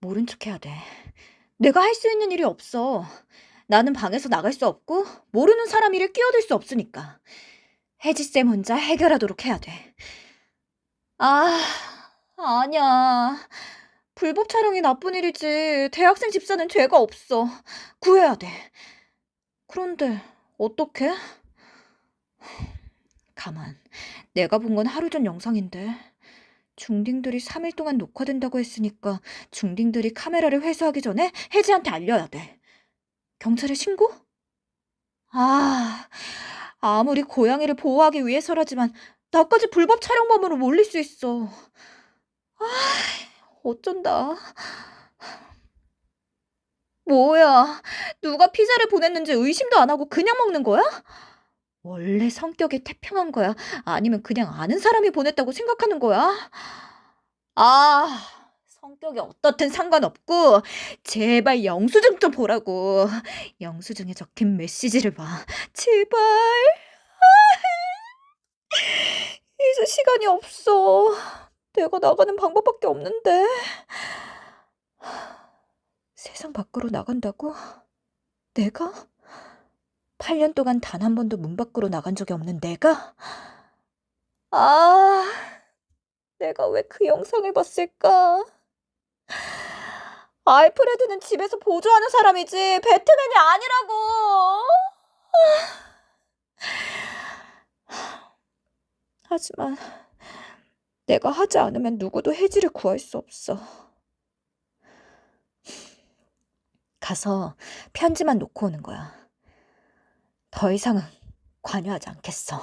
모른 척 해야 돼. 내가 할 수 있는 일이 없어. 나는 방에서 나갈 수 없고 모르는 사람 일에 끼어들 수 없으니까. 혜지쌤 혼자 해결하도록 해야 돼. 아, 아니야. 불법 촬영이 나쁜 일이지. 대학생 집사는 죄가 없어. 구해야 돼. 그런데 어떻게? 가만. 내가 본 건 하루 전 영상인데. 중딩들이 3일 동안 녹화된다고 했으니까 중딩들이 카메라를 회수하기 전에 혜지한테 알려야 돼. 경찰에 신고? 아, 아무리 고양이를 보호하기 위해서라지만 나까지 불법 촬영범으로 몰릴 수 있어. 아, 어쩐다. 뭐야, 누가 피자를 보냈는지 의심도 안 하고 그냥 먹는 거야? 원래 성격이 태평한 거야? 아니면 그냥 아는 사람이 보냈다고 생각하는 거야? 아, 성격이 어떻든 상관없고, 제발 영수증 좀 보라고. 영수증에 적힌 메시지를 봐. 제발. 이제 시간이 없어. 내가 나가는 방법밖에 없는데. 세상 밖으로 나간다고? 내가? 8년 동안 단 한 번도 문 밖으로 나간 적이 없는 내가? 아, 내가 왜 그 영상을 봤을까? 알프레드는 집에서 보조하는 사람이지, 배트맨이 아니라고! 하지만, 내가 하지 않으면 누구도 해지를 구할 수 없어. 가서 편지만 놓고 오는 거야. 더 이상은 관여하지 않겠어.